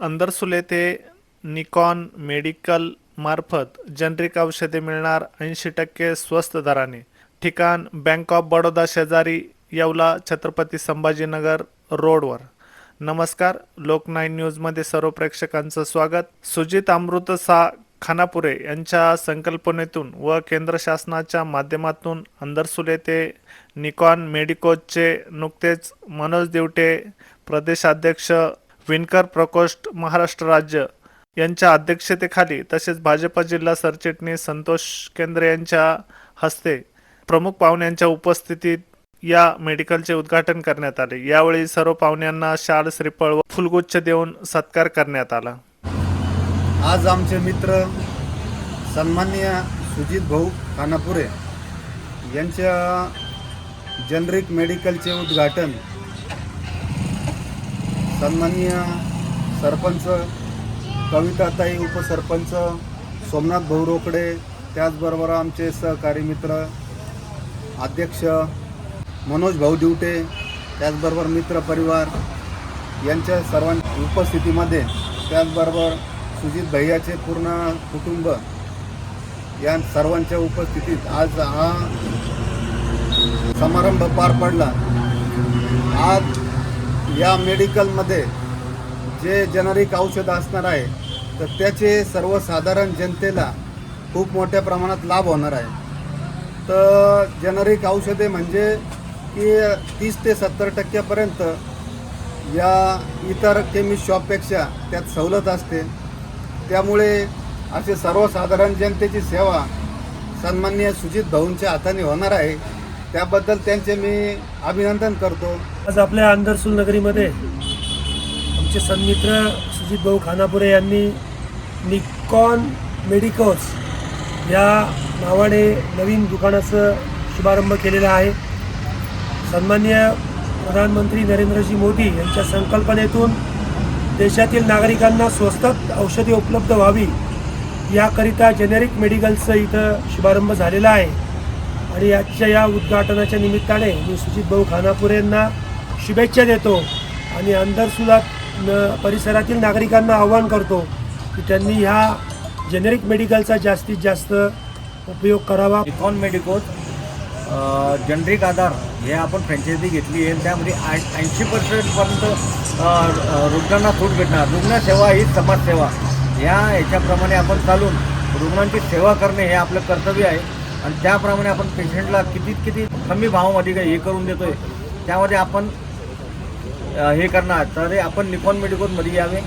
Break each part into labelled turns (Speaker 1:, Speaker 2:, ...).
Speaker 1: अंदरसूल येथे Nikon medical मार्फत generic औषधे मिळणार ऐंशी टक्के स्वस्त दराने. ठिकाण बँक ऑफ बडोदा शेजारी येवला छत्रपती संभाजीनगर रोडवर. नमस्कार लोकनाईन न्यूजमध्ये सर्व प्रेक्षकांचं स्वागत. सुजित अमृत सा खानापुरे यांच्या संकल्पनेतून व केंद्र शासनाच्या माध्यमातून अंदरसुले ते निकॉन मेडिकोजचे नुकतेच मनोज दिवटे प्रदेशाध्यक्ष विणकर प्रकोष्ठ महाराष्ट्र राज्य यांच्या अध्यक्षतेखाली तसेच भाजप जिल्हा सरचिटणीस संतोष केंद्रे यांच्या हस्ते प्रमुख पाहुण्यांच्या उपस्थितीत या मेडिकलचे उद्घाटन करण्यात आले. यावेळी सर्व पाहुण्यांना शाल श्रीफळ व फुलगुच्छ देऊन सत्कार करण्यात आला.
Speaker 2: आज आमचे मित्र सन्माननीय सुजित भाऊ खानापुरे यांच्या जनरिक मेडिकलचे उद्घाटन सन्माननीय सरपंच कविताताई उपसरपंच सोमनाथ भाऊ रोकडे त्याचबरोबर आमचे सहकारी मित्र अध्यक्ष मनोज भाऊ दिवटे त्याचबरोबर मित्र परिवार यांच्या सर्वांच्या उपस्थितीमध्ये त्याचबरोबर सुजित भैयाचे पूर्ण कुटुंब या सर्वांच्या उपस्थितीत आज हा समारंभ पार पडला. आज या मेडिकलमध्ये जे जेनरिक औषध असणार आहे तर त्याचे सर्वसाधारण जनतेला खूप मोठ्या प्रमाणात लाभ होणार आहे. तर जेनरिक औषधे म्हणजे की तीस ते सत्तर टक्क्यापर्यंत या इतर केमिस्ट शॉपपेक्षा त्यात सवलत असते. त्यामुळे असे सर्वसाधारण जनतेची सेवा सन्माननीय सुजित भाऊंच्या हाताने होणार आहे. त्याबद्दल त्यांचे मी अभिनंदन करतो.
Speaker 3: आज आपल्या अंदरसूल नगरीमध्ये आमचे सन्मित्र सुजित भाऊ खानापुरे यांनी निकॉन मेडिकोस या नावाने नवीन दुकानाचं शुभारंभ केलेला आहे. सन्मान्य प्रधानमंत्री नरेंद्रजी मोदी यांच्या संकल्पनेतून देशातील नागरिकांना स्वस्तात औषधे उपलब्ध व्हावी याकरिता जेनेरिक मेडिकलचं इथं शुभारंभ झालेला आहे. आणि याच्या या उद्घाटनाच्या निमित्ताने मी सुजित भाऊ खानापुरे यांना शुभेच्छा देतो आणि अंदरसुद्धा न परिसरातील नागरिकांना आवाहन करतो की त्यांनी ह्या जेनेरिक मेडिकलचा जास्तीत जास्त उपयोग करावा.
Speaker 4: निकॉन मेडिकोज जनरिक आधार हे आपण फ्रँचायझी घेतली आहे. त्यामध्ये ऐंशी पर्सेंटपर्यंत रुग्णांना सूट भेटणार. रुग्णसेवा ही समाजसेवा. या ह्याच्याप्रमाणे आपण चालून रुग्णांची सेवा करणे हे आपलं कर्तव्य आहे. आणि त्याप्रमाणे आपण पेशंटला किती किती कमी भावामध्ये काही हे करून देतो आहे त्यामध्ये आपण हे करणार. तर आपण निकॉन मेडिकोजमध्ये यावे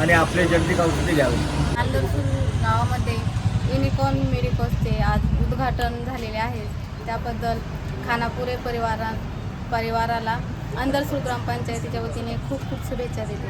Speaker 4: आणि आपले जनरिक औषधे घ्यावे.
Speaker 5: नांदरसूर गावामध्ये युनिकॉर्न मेडिकोसचे आज उद्घाटन झालेले आहे. त्याबद्दल खानापुरे परिवारा परिवाराला अंदरसूर ग्रामपंचायतीच्या वतीने खूप खूप शुभेच्छा देते.